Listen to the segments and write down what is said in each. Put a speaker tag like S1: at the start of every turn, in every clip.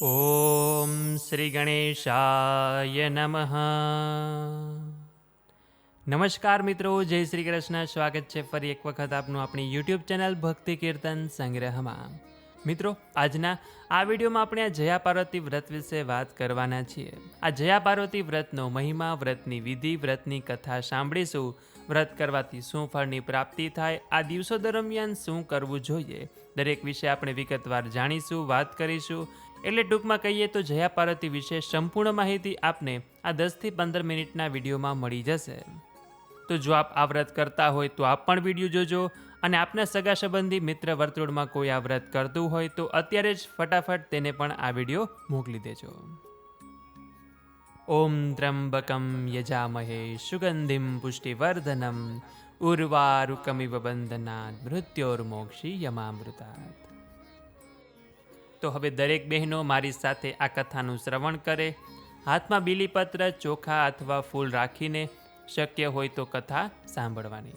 S1: ॐ શ્રીગણેશાય નમઃ નમસ્કાર મિત્રો જય શ્રી કૃષ્ણ સ્વાગત છે ફરી એક વખત આપનું આપણી યુટ્યુબ ચેનલ ભક્તિ કીર્તન સંગ્રહમાં। મિત્રો, આજના આ વિડીયોમાં આપણે આ જયા પાર્વતી વ્રત વિશે વાત કરવાના છીએ। આ જયા પાર્વતી વ્રતનો મહિમા, વ્રતની વિધિ, વ્રતની કથા સાંભળીશું। વ્રત કરવાથી શું ફળની પ્રાપ્તિ થાય, આ દિવસો દરમિયાન શું કરવું જોઈએ, દરેક વિશે આપણે વિગતવાર જાણીશું, વાત કરીશું। એટલે ટૂંકમાં કહીએ તો જયા પાર્વતી વિશે સંપૂર્ણ માહિતી આપને આ દસથી પંદર મિનિટના વિડીયોમાં મળી જશે. તો જો આપ આ વ્રત કરતા હોય તો આપ પણ વીડિયો જોજો અને આપના સગા સંબંધી મિત્ર વર્તુળમાં કોઈ આ વ્રત કરતું હોય તો અત્યારે જ ફટાફટ તેને પણ આ વીડિયો મોકલી દેજો. ઓમ ત્રંબકમ યજામહે સુગંધિમ પુષ્ટિવર્ધનમ ઉર્વારુકમિવ બંધનાત મૃત્યોર્મોક્ષી યમામૃતાત તો હવે દરેક બહેનો મારી સાથે આ કથાનું શ્રવણ કરે. હાથમાં બીલીપત્ર, ચોખા અથવા ફૂલ રાખીને શક્ય હોય તો કથા સાંભળવાની.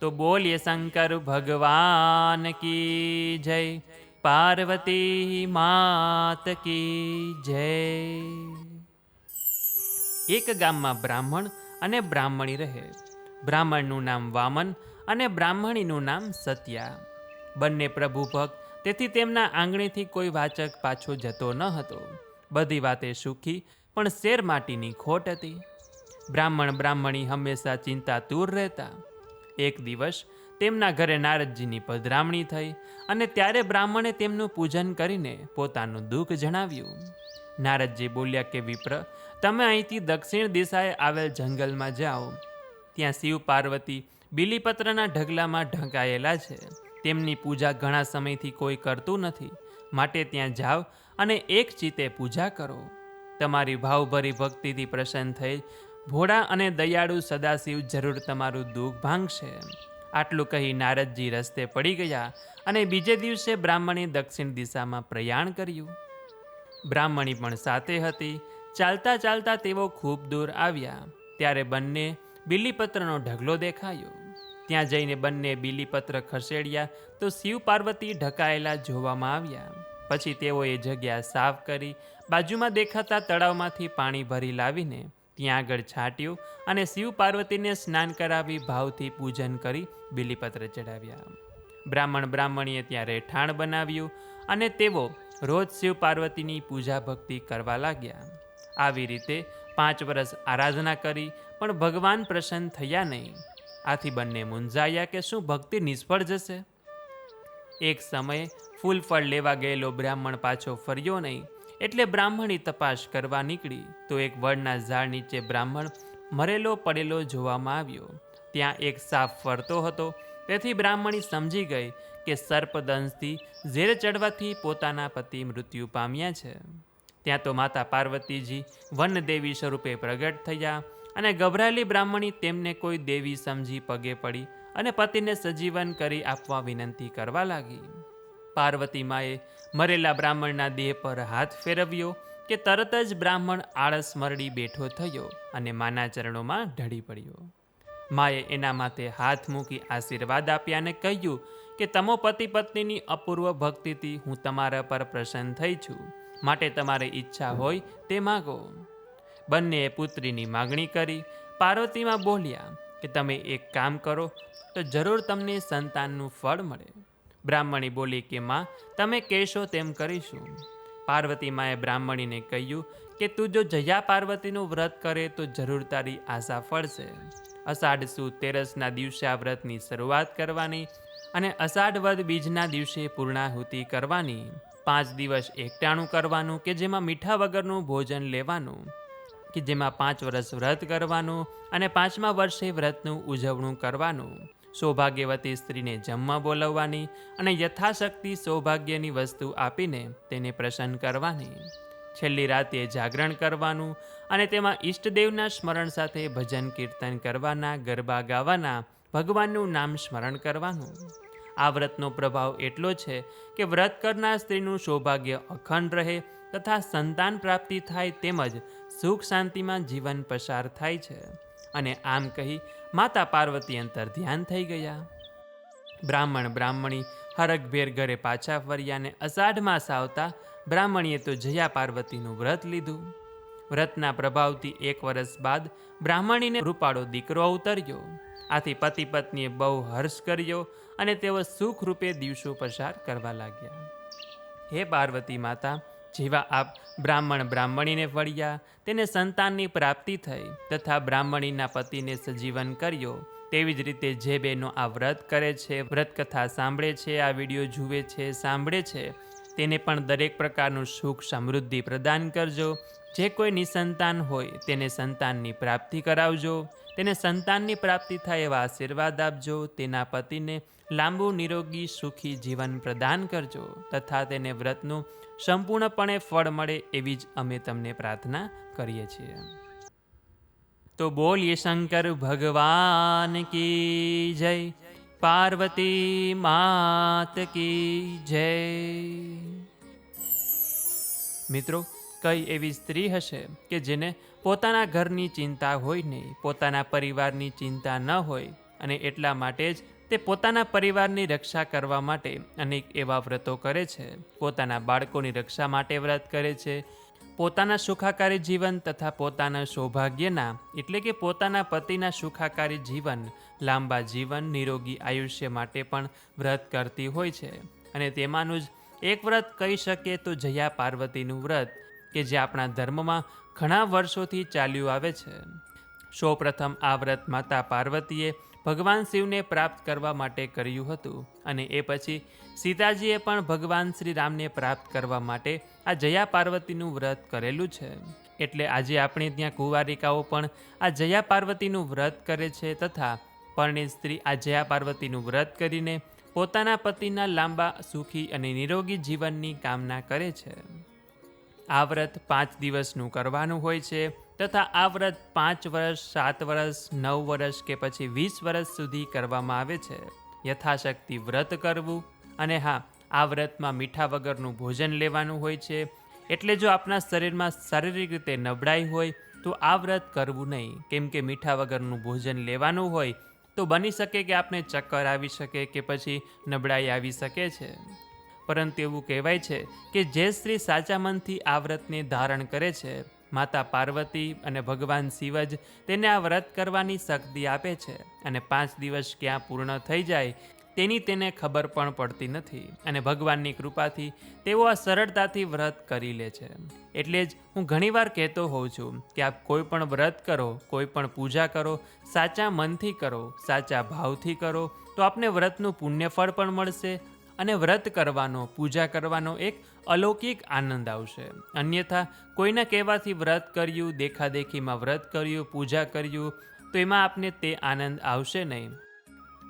S1: તો બોલીએ શંકર, ભગવાન કી જય? પાર્વતી માત કી જય? એક ગામમાં બ્રાહ્મણ અને બ્રાહ્મણી રહે. બ્રાહ્મણનું નામ વામન અને બ્રાહ્મણીનું નામ સત્યા. બંને પ્રભુ ભક્ત તેથી તેમના આંગણેથી કોઈ વાચક પાછો જતો ન હતો. બધી વાતે સુખી, પણ શેર માટીની ખોટ હતી. બ્રાહ્મણ બ્રાહ્મણી હંમેશા ચિંતાતુર રહેતા. એક દિવસ તેમના ઘરે નારદજીની પધરામણી થઈ અને ત્યારે બ્રાહ્મણે તેમનું પૂજન કરીને પોતાનું દુઃખ જણાવ્યું. નારદજી બોલ્યા કે, વિપ્ર, તમે અહીંથી દક્ષિણ દિશાએ આવેલ જંગલમાં જાઓ. ત્યાં શિવ પાર્વતી બિલીપત્રના ઢગલામાં ઢંકાયેલા છે. તેમની પૂજા ઘણા સમયથી કોઈ કરતું નથી. માટે ત્યાં જાઓ અને એક ચિત્તે પૂજા કરો. તમારી ભાવભરી ભક્તિથી પ્રસન્ન થઈ ભોળા અને દયાળુ સદાશિવ જરૂર તમારું દુઃખ ભાંગશે. આટલું કહી નારદજી રસ્તે પડી ગયા અને બીજે દિવસે બ્રાહ્મણી દક્ષિણ દિશામાં પ્રયાણ કર્યું. બ્રાહ્મણી પણ સાથે હતી. ચાલતા ચાલતા તેઓ ખૂબ દૂર આવ્યા. ત્યારે બંને બિલીપત્રનો ઢગલો દેખાયો. ત્યાં જઈને બંને બિલીપત્ર ખસેડ્યા તો શિવ પાર્વતી ઢકાયેલા જોવામાં આવ્યા. પછી તેઓએ જગ્યા સાફ કરી, બાજુમાં દેખાતા તળાવમાંથી પાણી ભરી લાવીને ત્યાં આગળ છાંટ્યું અને શિવ પાર્વતીને સ્નાન કરાવી ભાવથી પૂજન કરી બિલીપત્ર ચડાવ્યા બ્રાહ્મણ બ્રાહ્મણીએ ત્યાં રહેઠાણ બનાવ્યું અને તેઓ રોજ શિવ પાર્વતીની પૂજા ભક્તિ કરવા લાગ્યા. આવી રીતે પાંચ વર્ષ આરાધના કરી, પણ ભગવાન પ્રસન્ન થયા નહીં. આથી બંને મૂંઝાયા કે શું ભક્તિ નિષ્ફળ જશે? એક સમયે ફૂલ ફળ લેવા ગયેલો બ્રાહ્મણ પાછો ફર્યો નહીં, એટલે બ્રાહ્મણી તપાસ કરવા નીકળી, તો એક વડના ઝાડ નીચે બ્રાહ્મણ મરેલો પડેલો જોવામાં આવ્યો. ત્યાં એક સાપ ફરતો હતો, તેથી બ્રાહ્મણી સમજી ગઈ કે સર્પદંશથી ઝેર ચડવાથી પોતાના પતિ મૃત્યુ પામ્યા છે. ત્યાં તો માતા પાર્વતીજી વનદેવી સ્વરૂપે પ્રગટ થયા અને ગભરાયેલી બ્રાહ્મણી તેમને કોઈ દેવી સમજી પગે પડી અને પતિને સજીવન કરી આપવા વિનંતી કરવા લાગી. પાર્વતી માએ મરેલા બ્રાહ્મણના દેહ પર હાથ ફેરવ્યો કે તરત જ બ્રાહ્મણ આળસ મરડી બેઠો થયો અને માના ચરણોમાં ઢળી પડ્યો. માએ એના માથે હાથ મૂકી આશીર્વાદ આપ્યા અને કહ્યું કે તમો પતિ પત્નીની અપૂર્વ ભક્તિથી હું તમારા પર પ્રસન્ન થઈ છું. માટે તમારે ઈચ્છા હોય તે માગો. બંનેએ પુત્રીની માગણી કરી, પાર્વતીમાં બોલ્યા કે તમે એક કામ કરો તો જરૂર તમને સંતાનનું ફળ મળે. બ્રાહ્મણી બોલી કે, માં, તમે કહેશો તેમ કરીશું. પાર્વતી માએ બ્રાહ્મણીને કહ્યું કે, તું જો જયા પાર્વતીનું વ્રત કરે તો જરૂર તારી આશા ફળશે અષાઢ સુદ તેરસના દિવસે આ વ્રતની શરૂઆત કરવાની અને અષાઢ વદ બીજના દિવસે પૂર્ણાહુતિ કરવાની. પાંચ દિવસ એકટાણું કરવાનું કે જેમાં મીઠા વગરનું ભોજન લેવાનું. કે જેમાં પાંચ વર્ષ વ્રત કરવાનું અને પાંચમા વર્ષે વ્રતનું ઉજવણું કરવાનું. સૌભાગ્યવતી સ્ત્રીને જમવા બોલાવવાની અને યથાશક્તિ સૌભાગ્યની વસ્તુ આપીને તેને પ્રસન્ન કરવાની. છેલ્લી રાતે જાગરણ કરવાનું અને તેમાં ઈષ્ટદેવના સ્મરણ સાથે ભજન કીર્તન કરવાના, ગરબા ગાવાના, ભગવાનનું નામ સ્મરણ કરવાનું. આ વ્રતનો પ્રભાવ એટલો છે કે વ્રત કરનાર સ્ત્રીનું સૌભાગ્ય અખંડ રહે તથા સંતાન પ્રાપ્તિ થાય તેમજ સુખ શાંતિમાં જીવન પસાર થાય છે. અને આમ કહી માતા પાર્વતી અંતર ધ્યાન થઈ ગયા. બ્રાહ્મણ બ્રાહ્મણી હરકભેર ઘરે પાછા ફર્યા ને અષાઢ માસ આવતા બ્રાહ્મણીએ તો જયા પાર્વતીનું વ્રત લીધું. વ્રતના પ્રભાવથી એક વર્ષ બાદ બ્રાહ્મણીને રૂપાળો દીકરો અવતર્યો. આથી પતિ પત્નીએ બહુ હર્ષ કર્યો અને તેઓ સુખરૂપે દિવસો પસાર કરવા લાગ્યા. હે પાર્વતી માતા, જેવા આપ બ્રાહ્મણ બ્રાહ્મણીને ફળ્યા તેને સંતાનની પ્રાપ્તિ થઈ તથા બ્રાહ્મણીના પતિને સજીવન કર્યો. તેવી જ રીતે જે બહેનો આ વ્રત કરે છે વ્રત કથા સાંભળે છે, આ વીડિયો જુએ છે, સાંભળે છે, તેને પણ દરેક પ્રકારનું સુખ સમૃદ્ધિ પ્રદાન કરજો. જે કોઈ નિસંતાન હોય તેને સંતાનની પ્રાપ્તિ કરાવજો, તેને સંતાનની પ્રાપ્તિ થાય એવા આશીર્વાદ આપજો, તેના પતિને લાંબુ નિરોગી સુખી જીવન પ્રદાન કરજો તથા તેને વ્રતનું સંપૂર્ણપણે ફળ મળે એવી જ અમે તમને પ્રાર્થના કરીએ છીએ. તો બોલીએ શંકર, ભગવાન કી જય, પાર્વતી માત કી જય. મિત્રો કઈ એવી સ્ત્રી હશે કે જેને પોતાના ઘરની ચિંતા હોય નહીં, પોતાના પરિવારની ચિંતા ન હોય અને એટલા માટે જ તે પોતાના પરિવારની રક્ષા કરવા માટે અનેક એવા વ્રતો કરે છે. પોતાના બાળકોની રક્ષા માટે વ્રત કરે છે. પોતાના સુખાકારી જીવન તથા પોતાના સૌભાગ્યના, એટલે કે પોતાના પતિના સુખાકારી જીવન, લાંબા જીવન, નિરોગી આયુષ્ય માટે પણ વ્રત કરતી હોય છે. અને તેમાંનું જ એક વ્રત કહી શકીએ તો જયા પાર્વતીનું વ્રત કે જે આપણા ધર્મમાં ઘણા વર્ષોથી ચાલ્યું આવે છે. સૌપ્રથમ આ વ્રત માતા પાર્વતીએ ભગવાન શિવને પ્રાપ્ત કરવા માટે કર્યું હતું અને એ પછી સીતાજીએ પણ ભગવાન શ્રી રામને પ્રાપ્ત કરવા માટે આ જયા પાર્વતીનું વ્રત કરેલું છે. એટલે આજે આપણે ત્યાં કુંવારિકાઓ પણ આ જયા પાર્વતીનું વ્રત કરે છે તથા પરણિત સ્ત્રી આ જયા પાર્વતીનું વ્રત કરીને પોતાના પતિના લાંબા સુખી અને નિરોગી જીવનની કામના કરે છે. આ વ્રત પાંચ દિવસનું કરવાનું હોય છે તથા આ વ્રત પાંચ વર્ષ, સાત વર્ષ, નવ વર્ષ કે પછી વીસ વર્ષ સુધી કરવામાં આવે છે. યથાશક્તિ વ્રત કરવું અને હા, આ વ્રતમાં મીઠા વગરનું ભોજન લેવાનું હોય છે. એટલે જો આપણા શરીરમાં શારીરિક રીતે નબળાઈ હોય, તો આ વ્રત કરવું નહીં. કેમ કે મીઠા વગરનું ભોજન લેવાનું હોય, તો બની શકે કે આપને ચક્કર આવી શકે કે પછી નબળાઈ આવી શકે છે. પરંતુ એવું કહેવાય છે કે જે સ્ત્રી સાચા મનથી આ વ્રતને ધારણ કરે છે, માતા પાર્વતી અને ભગવાન શિવ જ તેને આ વ્રત કરવાની શક્તિ આપે છે અને પાંચ દિવસ ક્યાં પૂર્ણ થઈ જાય તેની તેને ખબર પણ પડતી નથી અને ભગવાનની કૃપાથી તેઓ આ સરળતાથી વ્રત કરી લે છે. એટલે જ હું ઘણીવાર કહેતો હોઉં છું કે આપ કોઈ પણ વ્રત કરો, કોઈ પણ પૂજા કરો, સાચા મનથી કરો, સાચા ભાવથી કરો, તો આપને વ્રતનું પુણ્યફળ પણ મળશે અને વ્રત કરવાનો, પૂજા કરવાનો એક અલૌકિક આનંદ આવશે. અન્યથા, કોઈના કહેવાથી વ્રત કર્યું, દેખાદેખીમાં વ્રત કર્યું, પૂજા કર્યું, તો એમાં આપને તે આનંદ આવશે નહીં.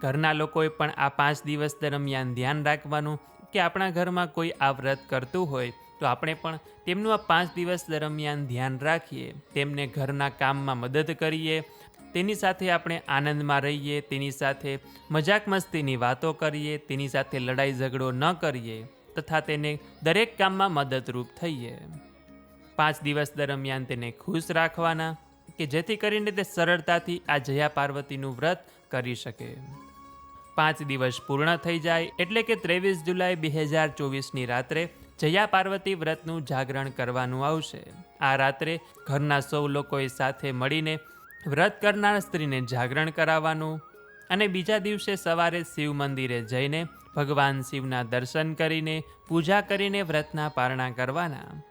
S1: ઘરના લોકોએ પણ આ પાંચ દિવસ દરમિયાન ધ્યાન રાખવાનું કે આપણા ઘરમાં કોઈ આ વ્રત કરતું હોય, તો આપણે પણ તેમનું આ પાંચ દિવસ દરમિયાન ધ્યાન રાખીએ. તેમને ઘરના કામમાં મદદ કરીએ તેની સાથે આપણે આનંદમાં રહીએ, તેની સાથે મજાક મસ્તીની વાતો કરીએ, તેની સાથે લડાઈ ઝઘડો ન કરીએ, તથા તેને દરેક કામમાં મદદરૂપ થઈએ. પાંચ દિવસ દરમિયાન તેને ખુશ રાખવાના, કે જેથી કરીને તે સરળતાથી આ જયા પાર્વતીનું વ્રત કરી શકે. પાંચ દિવસ પૂર્ણ થઈ જાય એટલે કે ત્રેવીસ જુલાઈ બે હજાર ચોવીસની રાત્રે જયા પાર્વતી વ્રતનું જાગરણ કરવાનું આવશે. આ રાત્રે ઘરના સૌ લોકોએ સાથે મળીને વ્રત કરનાર સ્ત્રીને જાગરણ કરાવવાનું અને બીજા દિવસે સવારે શિવ મંદિરે જઈને ભગવાન શિવના દર્શન કરીને પૂજા કરીને વ્રતના પારણા કરવાના.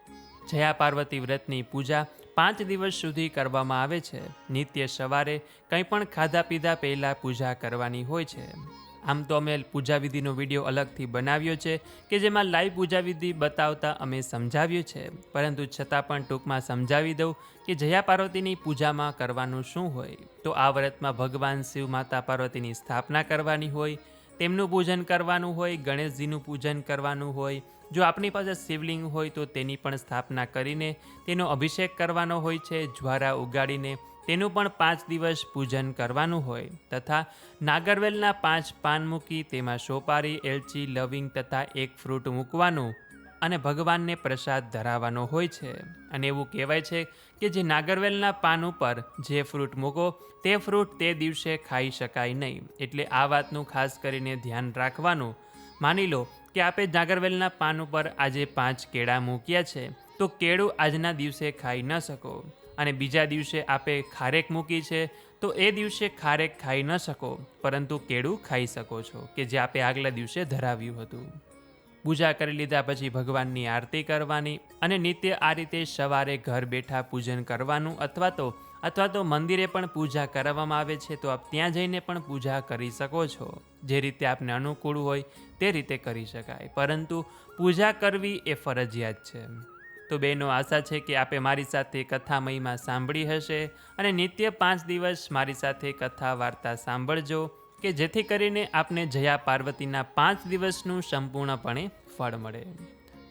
S1: જયા પાર્વતી વ્રતની પૂજા પાંચ દિવસ સુધી કરવામાં આવે છે. નિત્ય સવારે કંઈ પણ ખાધા પીધા પહેલાં પૂજા કરવાની હોય છે. આમ તો અમે પૂજાવિધિનો વીડિયો અલગથી બનાવ્યો છે કે જેમાં લાઈવ પૂજા વિધિ બતાવતા અમે સમજાવ્યું છે. પરંતુ છતાં પણ ટૂંકમાં સમજાવી દઉં કે જયા પાર્વતીની પૂજામાં કરવાનું શું હોય? તો આ વ્રતમાં ભગવાન શિવ માતા પાર્વતીની સ્થાપના કરવાની હોય, તેમનું પૂજન કરવાનું હોય, ગણેશજીનું પૂજન કરવાનું હોય, જો આપણી પાસે શિવલિંગ હોય તો તેની પણ સ્થાપના કરીને તેનો અભિષેક કરવાનો હોય છે, જ્વારા ઉગાડીને તેનું પણ પાંચ દિવસ પૂજન કરવાનું હોય તથા નાગરવેલના પાંચ પાન મૂકી તેમાં સોપારી, એલચી, લવિંગ તથા એક ફ્રૂટ મૂકવાનું અને ભગવાનને પ્રસાદ ધરાવવાનો હોય છે. અને એવું કહેવાય છે કે જે નાગરવેલના પાન ઉપર જે ફ્રૂટ મૂકો, તે ફ્રૂટ તે દિવસે ખાઈ શકાય નહીં. એટલે આ વાતનું ખાસ કરીને ધ્યાન રાખવાનું. માની લો કે આપે નાગરવેલના પાન ઉપર આજે પાંચ કેળા મૂક્યા છે, તો કેળું આજના દિવસે ખાઈ ન શકો. અને બીજા દિવસે આપે ખારેક મૂકી છે, તો એ દિવસે ખારેક ખાઈ ન શકો, પરંતુ કેળું ખાઈ શકો છો, કે જે આપે આગલા દિવસે ધરાવ્યું હતું. પૂજા કરી લીધા પછી ભગવાનની આરતી કરવાની અને નિત્ય આ રીતે સવારે ઘર બેઠા પૂજન કરવાનું અથવા તો અથવા તો મંદિરે પણ પૂજા કરવામાં આવે છે, તો આપ ત્યાં જઈને પણ પૂજા કરી શકો છો. જે રીતે આપને અનુકૂળ હોય તે રીતે કરી શકાય, પરંતુ પૂજા કરવી એ ફરજિયાત છે. તો બહેનો, આશા છે કે આપે મારી સાથે કથા મહિમા સાંભળી હશે અને નિત્ય પાંચ દિવસ મારી સાથે કથા વાર્તા સાંભળજો કે જેથી કરીને આપને જયા પાર્વતીના પાંચ દિવસનું સંપૂર્ણપણે ફળ મળે.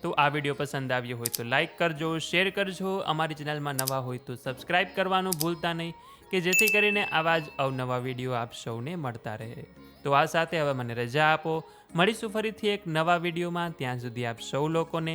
S1: તો આ વીડિયો પસંદ આવ્યો હોય તો લાઇક કરજો, શેર કરજો, અમારી ચેનલમાં નવા હોય તો સબસ્ક્રાઈબ કરવાનું ભૂલતા નહીં કે જેથી કરીને આવા જ અવનવા વીડિયો આપ સૌને મળતા રહે. તો આ સાથે હવે મને રજા આપો. મળીશું ફરીથી એક નવા વિડીયોમાં. ત્યાં સુધી આપ સૌ લોકોને